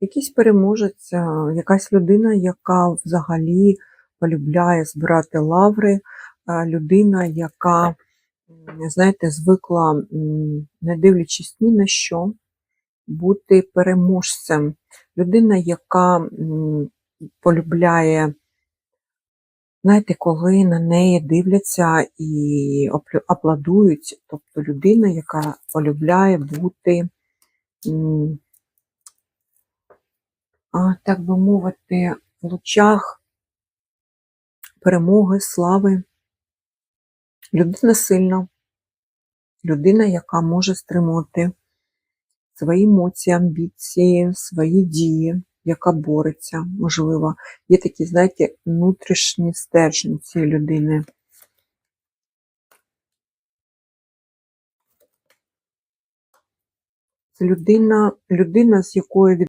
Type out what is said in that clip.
Якийсь переможець, якась людина, яка взагалі полюбляє збирати лаври, а, людина, яка, знаєте, звикла, не дивлячись ні на що, бути переможцем. Людина, яка полюбляє, знаєте, коли на неї дивляться і аплодують, тобто людина, яка полюбляє бути, так би мовити, в лучах перемоги, слави. Людина сильна, людина, яка може стримувати свої емоції, амбіції, свої дії, яка бореться, можливо. Є такі, знаєте, внутрішні стержні цієї людини. Це людина, людина, з якою